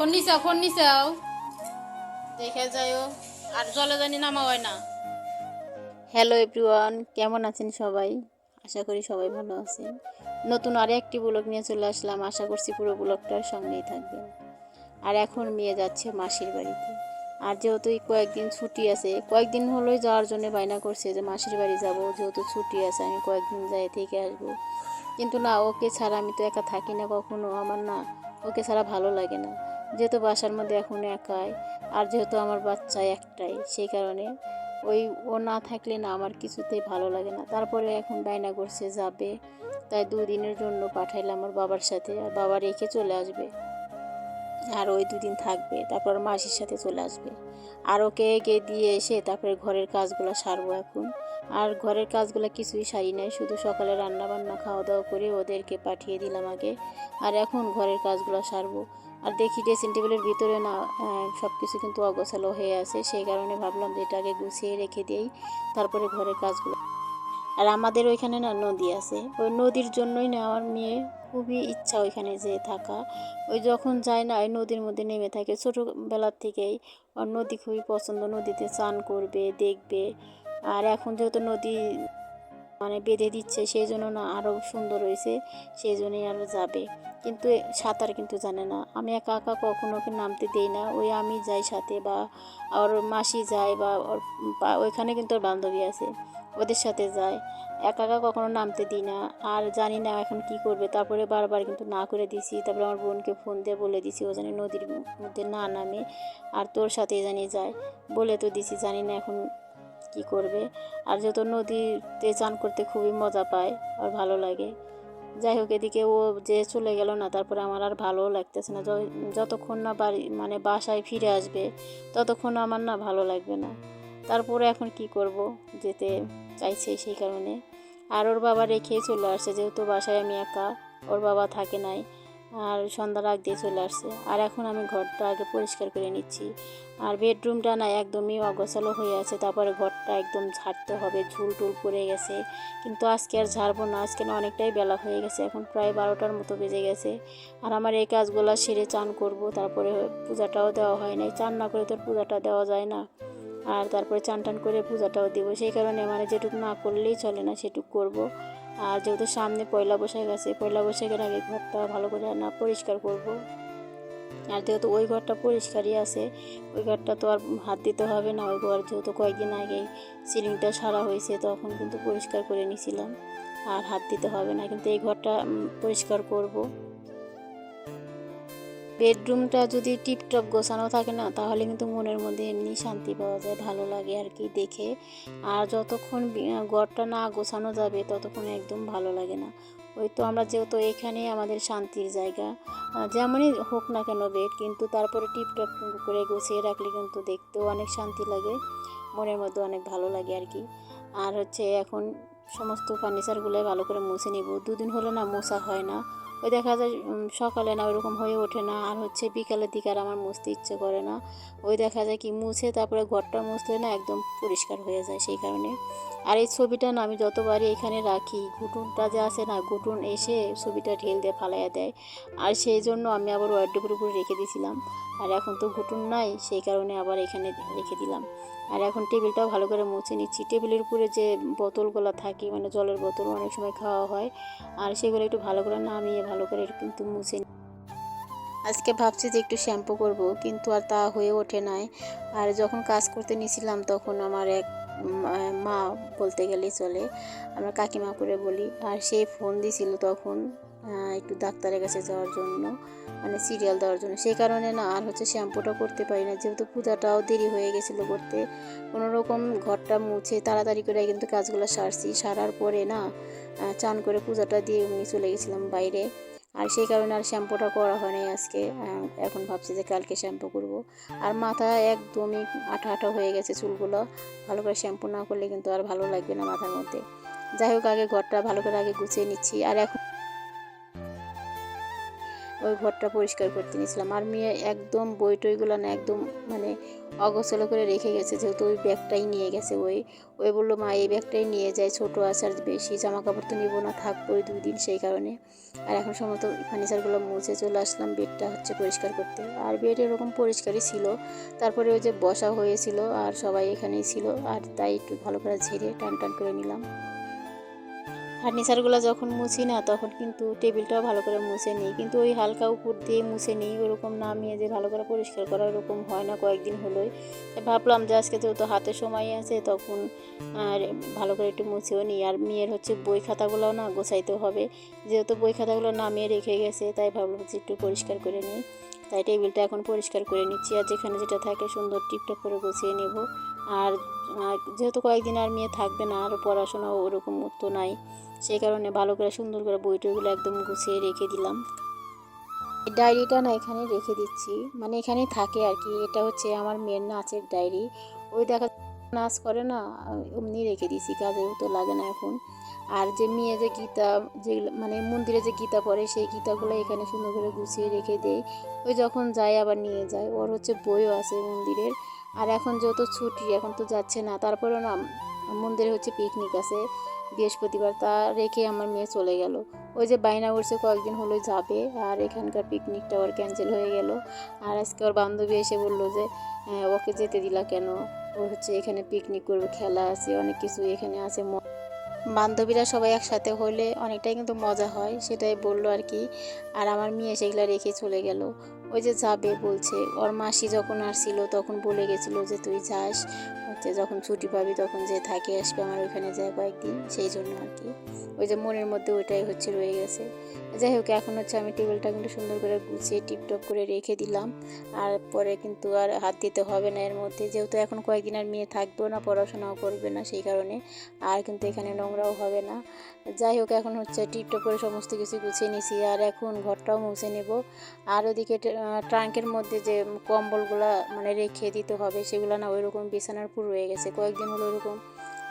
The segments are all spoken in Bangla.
ফোন নিচাও ফোন নিচাও দেখে যাইও আর জলে জানি নামা হয় না। হ্যালো এভরিওয়ান কেমন আছেন সবাই? আশা করি সবাই ভালো আছেন। নতুন আরে একটি ব্লগ নিয়ে চলে আসলাম। আশা করছি পুরো ব্লগটার সঙ্গেই থাকবেন। আর এখন মেয়ে যাচ্ছে মাসির বাড়িতে। আর যেহেতু কয়েকদিন ছুটি আছে কয়েকদিন হলোই যাওয়ার জন্য বায়না করছে যে মাসির বাড়ি যাব। যেহেতু ছুটি আছে আমি কয়েকদিন যাই থেকে আসব। কিন্তু না ওকে ছাড়া আমি তো একা থাকি না কখনো। আমার না ওকে ছাড়া ভালো লাগে না। যেহেতু বাসার মধ্যে এখন একাই, আর যেহেতু আমার বাচ্চা একটাই, সেই কারণে ওই, ও না থাকলে না আমার কিছুতেই ভালো লাগে না। তারপরে এখন বায়না করছে যাবে, তাই দুদিনের জন্য পাঠাইলাম আমার বাবার সাথে, আর বাবা রেখে চলে আসবে। আর ওই দুদিন থাকবে, তারপর মাসির সাথে চলে আসবে। আর ওকে এগে দিয়ে এসে তারপরে ঘরের কাজগুলো সারবো এখন। আর ঘরের কাজগুলো কিছুই সারি নাই, শুধু সকালে রান্না বান্না খাওয়া দাওয়া করে ওদেরকে পাঠিয়ে দিলাম আগে। আর এখন ঘরের কাজগুলো সারবো। আর দেখি ড্রেসিং টেবিলের ভিতরে না সব কিছু কিন্তু অগোছালো হয়ে আছে। সেই কারণে ভাবলাম যে এটাকে গুছিয়ে রেখে দিই, তারপরে ঘরের কাজগুলো। আর আমাদের ওইখানে না নদী আছে। ওই নদীর জন্যই না আমার মেয়ে খুবই ইচ্ছা ওইখানে যেয়ে থাকা। ওই যখন যায় না, ওই নদীর মধ্যে নেমে থাকে। ছোটোবেলার থেকেই ওর নদী খুবই পছন্দ। নদীতে স্নান করবে, দেখবে। আর এখন যেহেতু নদী মানে বেঁধে দিচ্ছে সেই জন্য না আরও সুন্দর হয়েছে সেই জন্যই আরও যাবে। কিন্তু সাঁতার কিন্তু জানে না। আমি একা একা কখনো ওকে নামতে দেই না। ওই আমি যাই সাথে বা ওর মাসি যায় বা ওর ওইখানে কিন্তু ওর বান্ধবী আছে, ওদের সাথে যায়। একা একা কখনো নামতে দিই না। আর জানি না এখন কি করবে। তারপরে বারবার কিন্তু না করে দিছি। তারপরে আমার বোনকে ফোন দিয়ে বলে দিছি, ও জানি নদীর মধ্যে না নামে, আর তোর সাথে জানি যায়। বলে তো দিছি, জানি না এখন কি করবে? আর যেহেতু নদীতে চান করতে খুবই মজা পায় আর ভালো লাগে। যাই হোক, এদিকে ও যে চলে গেল না, তারপরে আমার আর ভালোও লাগতেছে না। যতক্ষণ না বাড়ি মানে বাসায় ফিরে আসবে, ততক্ষণ আমার না ভালো লাগবে না। তারপরে এখন কি করব? যেতে চাইছে সেই কারণে। আর ওর বাবা রেখেই চলে আসছে, যেহেতু বাসায় আমি একা, ওর বাবা থাকে নাই। আর সন্ধ্যার আগ দিয়ে চলে আসছে। আর এখন আমি ঘরটা আগে পরিষ্কার করে নিচ্ছি। আর বেডরুমটা না একদমই অগোছালো হয়ে আছে, তারপরে ঘরটা একদম ঝাড়তে হবে, ঝুল টুল পড়ে গেছে। কিন্তু আজকে আর ঝাড়বো না, আজকে না অনেকটাই বেলা হয়ে গেছে, এখন প্রায় বারোটার মতো বেজে গেছে। আর আমার এই কাজগুলো সেরে চান করব, তারপরে পূজাটাও দেওয়া হয় নাই। চান না করে তো পূজাটা দেওয়া যায় না। আর তারপরে চান টান করে পূজাটাও দেবো। সেই কারণে মানে যেটুকু না করলেই চলে না, সেটুকু করব। আর যেহেতু সামনে পয়লা বৈশাখ আছে, পয়লা বৈশাখের আগে ঘরটা ভালো করে না পরিষ্কার করব। আর যেহেতু ওই ঘরটা পরিষ্কারই আছে, ওই ঘরটা তো আর হাত দিতে হবে না, ওই ঘর যেহেতু কয়েকদিন আগেই সিলিংটা সারা হয়েছে, তখন কিন্তু পরিষ্কার করে নিয়েছিলাম আর হাত দিতে হবে না, কিন্তু এই ঘরটা পরিষ্কার করব। বেডরুমটা যদি টিপটপ গোছানো থাকে না, তাহলে কিন্তু মনের মধ্যে এমনি শান্তি পাওয়া যায়, ভালো লাগে আর কি দেখে। আর যতক্ষণ ঘরটা না গোছানো যাবে, ততক্ষণ একদম ভালো লাগে না। ওই তো আমরা যেহেতু এখানেই আমাদের শান্তির জায়গা যেমনই হোক না কেন বেড কিন্তু তারপরে টিপটপ করে গুছিয়ে রাখলে কিন্তু দেখতেও অনেক শান্তি লাগে, মনের মধ্যে অনেক ভালো লাগে আর কি। আর হচ্ছে এখন সমস্ত ফার্নিচারগুলো ভালো করে মুছে নিব। দুদিন হলে না, মোছা হয় না। ওই দেখা যায় সকালে না ওরকম হয়ে ওঠে না। আর হচ্ছে বিকালের দিকে আর আমার মুছতে ইচ্ছে করে না। ওই দেখা যায় কি মুছে তারপরে ঘরটা মুছলে না একদম পরিষ্কার হয়ে যায় সেই কারণে। আর এই ছবিটা না আমি যতবারই এখানে রাখি, ঘুটুনটা যে আছে না, ঘুটুন এসে ছবিটা ঢেল দিয়ে ফালাইয়া দেয়। আর সেই জন্য আমি আবার ওয়ার্ডের উপরে রেখে দিয়েছিলাম আর এখন তো ঘুটুন নাই, সেই কারণে আবার এখানে রেখে দিলাম। আর এখন টেবিলটাও ভালো করে মুছে নিচ্ছি। টেবিলের উপরে যে বোতলগুলো থাকে মানে জলের বোতল অনেক সময় খাওয়া হয়, আর সেগুলো একটু ভালো করে নামিয়ে ভালো করে কিন্তু মুছে আজকে ভাবছি যে একটু শ্যাম্পু করব, কিন্তু আর তা হয়ে ওঠে নাই। আর যখন কাজ করতে নিয়েছিলাম তখন আমার এক মা বলতে গেলেই চলে, আমরা কাকিমা করে বলি, আর সে ফোন দিছিল তখন একটু ডাক্তারের কাছে যাওয়ার জন্য মানে সিরিয়াল দেওয়ার জন্য। সেই কারণে না, আর হচ্ছে শ্যাম্পুটা করতে পারি না। যেহেতু পূজাটাও দেরি হয়ে গেছিল করতে কোনো রকম ঘরটা মুছে তাড়াতাড়ি করে কিন্তু কাজগুলো সারছি। সারার পরে না চান করে পূজাটা দিয়ে এমনি চলে গেছিলাম বাইরে। আর সেই কারণে আর শ্যাম্পুটা করা হয়নি আজকে। এখন ভাবছি যে কালকে শ্যাম্পু করব। আর মাথা একদমই আঠা আঠা হয়ে গেছে চুলগুলো। ভালো করে শ্যাম্পু না করলে কিন্তু আর ভালো লাগবে না মাথার মধ্যে। যাই হোক, আগে ঘরটা ভালো করে আগে গুছিয়ে নিচ্ছি। আর এখন ওই ঘরটা পরিষ্কার করতে নিয়েছিলাম আর মেয়ে একদম বই টইগুলো না একদম মানে অগোছলো করে রেখে গেছে, যেহেতু ওই ব্যাগটাই নিয়ে গেছে। ওই ওই বলল, মা, এই ব্যাগটাই নিয়ে যায় ছোটো আছে আর বেশি জামা কাপড় তো নিবো না থাকব ওই দুই দিন সেই কারণে। আর এখন সমস্ত ফার্নিচারগুলো মুছে চলে আসলাম, বেডটা হচ্ছে পরিষ্কার করতে। আর বেড এরকম পরিষ্কারই ছিল। তারপরে ওই যে বসা হয়েছিল, আর সবাই এখানেই ছিল, আর তাই একটু ভালো করে ঝেড়ে টান টান করে নিলাম। ফার্নিচারগুলো যখন মুছি না, তখন কিন্তু টেবিলটাও ভালো করে মুছে নিই। কিন্তু ওই হালকা উপর দিয়ে মুছে নিই, ওরকম নামিয়ে যে ভালো করে পরিষ্কার করা ওরকম হয় না কয়েকদিন হলোই। ভাবলাম যে আজকে যেহেতু হাতে সময় আছে, তখন আর ভালো করে একটু মুছেও নিই। আর মেয়ের হচ্ছে বই খাতাগুলোও না গোছাইতে হবে। যেহেতু বই খাতাগুলো নামিয়ে রেখে গেছে, তাই ভাবলাম যে একটু পরিষ্কার করে নিই। তাই টেবিলটা এখন পরিষ্কার করে নিচ্ছি। আর যেখানে যেটা থাকে সুন্দর টিপটপ করে গুছিয়ে নেব। আর আর যেহেতু কয়েকদিন আর মেয়ে থাকবে না, আর পড়াশোনাও ওরকম তো নাই, সেই কারণে ভালো করে সুন্দর করে বই টইগুলো একদম গুছিয়ে রেখে দিলাম। ডায়েরিটা না এখানে রেখে দিচ্ছি। মানে এখানেই থাকে আর কি। এটা হচ্ছে আমার মেয়ের নাচের ডায়েরি। ওই দেখা নাচ করে না এমনি রেখে দিছি, কাজেও তো লাগে না এখন। আর যে মেয়ে যে গীতা যেগুলো মানে মন্দিরে যে গীতা পড়ে, সেই গীতাগুলো এখানে সুন্দর করে গুছিয়ে রেখে দেয় ওই যখন যায় আবার নিয়ে যায়। ওর হচ্ছে বইও আছে মন্দিরের। আর এখন যেহেতু ছুটি এখন তো যাচ্ছে না। তারপরেও না মন্দিরে হচ্ছে পিকনিক আছে। বৃহস্পতিবার তা রেখে আমার মেয়ে চলে গেল। ওই যে বাইনা উঠছে কয়েকদিন হলো যাবে। আর এখানকার পিকনিকটা ওর ক্যান্সেল হয়ে গেল। আর আজকে ওর বান্ধবী এসে বলল যে "হ্যাঁ, ওকে যেতে দিলা কেন? ও হচ্ছে এখানে পিকনিক করবে খেলা আছে অনেক কিছু এখানে আছে বান্ধবীরা সবাই একসাথে হলে অনেকটাই কিন্তু মজা হয় সেটাই বলল আর কি। আর আমার মেয়ে সেগুলো রেখে চলে গেল। ওই যে যাবে বলছে। ওর মাসি যখন আসছিল তখন বলে গেছিল যে তুই যাস, হচ্ছে যখন ছুটি পাবি তখন যে থাকে আসবে আমার ওইখানে যায় কয়েকদিন, সেই জন্য আর কি। ওই যে মনের মধ্যে ওইটাই হচ্ছে রয়ে গেছে। যাই হোক, এখন হচ্ছে আমি টেবিলটা কিন্তু সুন্দর করে গুছিয়ে টিপটপ করে রেখে দিলাম। আর পরে কিন্তু আর হাত দিতে হবে না এর মধ্যে। যেহেতু এখন কয়েকদিন আর মেয়ে থাকবেও না, পড়াশোনাও করবে না সেই কারণে। আর কিন্তু এখানে নোংরাও হবে না। যাই হোক, এখন হচ্ছে টিপটপ করে সমস্ত কিছু গুছিয়ে নিছি। আর এখন ঘরটাও মুছে নেব। আর ওদিকে ট্রাঙ্কের মধ্যে যে কম্বলগুলো মানে রেখে দিতে হবে, সেগুলো না ওইরকম বিছানার উপর রয়ে গেছে। কয়েকদিন হলো ওরকম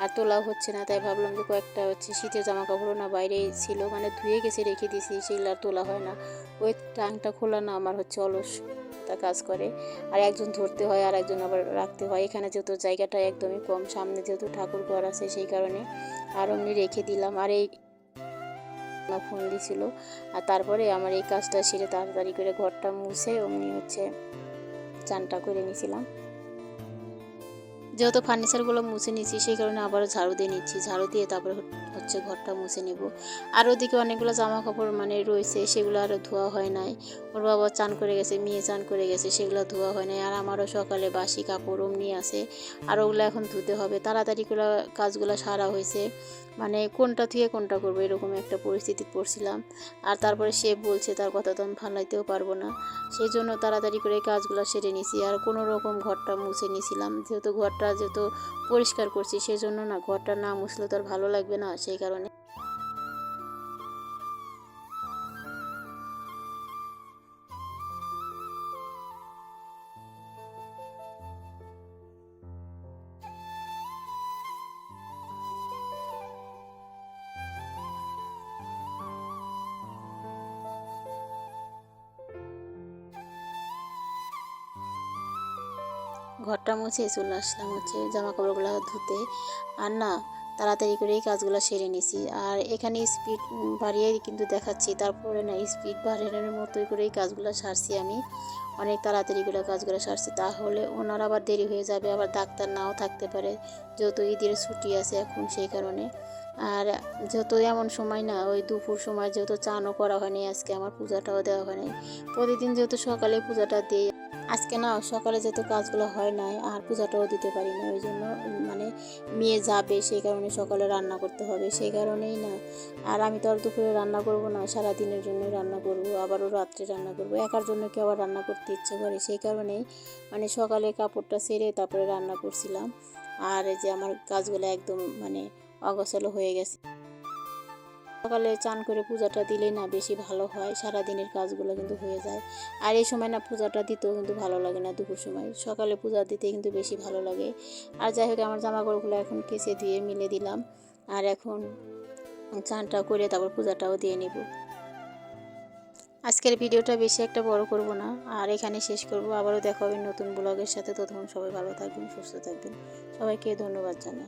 আর তোলাও হচ্ছে না, তাই ভাবলাম যে কয়েকটা হচ্ছে শীতের জামা কাপড়ও না বাইরে ছিল মানে ধুয়ে গেছে, রেখে দিয়েছি সেগুলো আর তোলা হয় না। ওই ট্রাঙ্কটা খোলা না, আমার হচ্ছে অলস তা কাজ করে। আর একজন ধরতে হয়, আর একজন আবার রাখতে হয়। এখানে যেহেতু জায়গাটা একদমই কম, সামনে যেহেতু ঠাকুর ঘর আছে, সেই কারণে আর অমনি রেখে দিলাম। আর এই ফোন দিছিল, আর তারপরে আমার এই কাজটা সেরে তাড়াতাড়ি করে ঘরটা মুছে অমনি হচ্ছে চানটা করে নিয়েছিলাম যেহেতু ফার্নিচারগুলো মুছে নিচ্ছি সেই কারণে আবারও ঝাড়ু দিয়ে নিচ্ছি। ঝাড়ু দিয়ে তারপরে হচ্ছে ঘরটা মুছে নেব। আর ওদিকে অনেকগুলো জামা কাপড় মানে রয়েছে, সেগুলো আরও ধোয়া হয় নাই। ওর বাবা চান করে গেছে, মেয়ে চান করে গেছে, সেগুলো ধোয়া হয় নাই। আর আমারও সকালে বাসি কাপড় অমনি আছে। আর ওগুলো এখন ধুতে হবে। তাড়াতাড়ি করে কাজগুলো সারা হয়েছে। মানে কোনটা থুয়ে কোনটা করব এরকম একটা পরিস্থিতি পড়ছিলাম। আর তারপরে সে বলছে, তার কথা তো আমি ফালাইতেও পারব না। সেই জন্য তাড়াতাড়ি করে কাজগুলো সেরে নিছি। আর কোনো রকম ঘরটা মুছে নিছিলাম। যেহেতু ঘরটা যেহেতু পরিষ্কার করছি সেই জন্য না, ঘরটা না মুছলে তো আর ভালো লাগবে না। সেই কারণে। ঘরটা মুছে চলে আসলাম হচ্ছে জামা কাপড়গুলো ধুতে। আর না তাড়াতাড়ি করে এই কাজগুলো সেরে নিছি। আর এখানে স্পিড বাড়িয়ে কিন্তু দেখাচ্ছি, তারপরে না স্পিড বাড়ানোর মতোই করে এই কাজগুলো সারছি আমি। অনেক তাড়াতাড়ি করে কাজগুলো সারছি, তাহলে ওনার আবার দেরি হয়ে যাবে, আবার ডাক্তার নাও থাকতে পারে, যেহেতু ঈদের ছুটি আছে এখন সেই কারণে। আর যেহেতু এমন সময় না, ওই দুপুর সময় যেহেতু চানও করা হয়নি, আজকে আমার পূজাটাও দেওয়া হয়নি। প্রতিদিন যেহেতু সকালে পূজাটা দিই আজকে না সকালে যেহেতু কাজগুলো হয় নাই, আর পূজাটাও দিতে পারি না ওই জন্য মানে মেয়ে যাবে, সেই কারণে সকালে রান্না করতে হবে, সেই কারণেই না। আর আমি তো আর দুপুরে রান্না করব না সারা দিনের জন্য রান্না করব, আবারও রাত্রে রান্না করব, একার জন্য কেউ আবার রান্না করতে ইচ্ছে করে, সেই কারণেই মানে সকালে কাপড়টা সেরে তারপরে রান্না করছিলাম। আর এই যে আমার কাজগুলো একদম মানে অগোছালো হয়ে গেছে। সকালে চান করে পূজাটা দিলেই না বেশি ভালো হয় সারা দিনের কাজগুলো কিন্তু হয়ে যায়। আর এই সময় না পূজাটা দিতেও কিন্তু ভালো লাগে না দুপুর সময়। সকালে পূজা দিতে কিন্তু বেশি ভালো লাগে। আর যাই হোক, আমার জামা কাপড়গুলো এখন কেচে দিয়ে মিলে দিলাম। আর এখন চানটা করে তারপর পূজাটাও দিয়ে নেব। আজকের ভিডিওটা বেশি একটা বড় করব না। আর এখানে শেষ করব। আবারও দেখা হবে নতুন ব্লগের সাথে। ততক্ষণ সবাই ভালো থাকবেন, সুস্থ থাকবেন। সবাইকে ধন্যবাদ জানাই।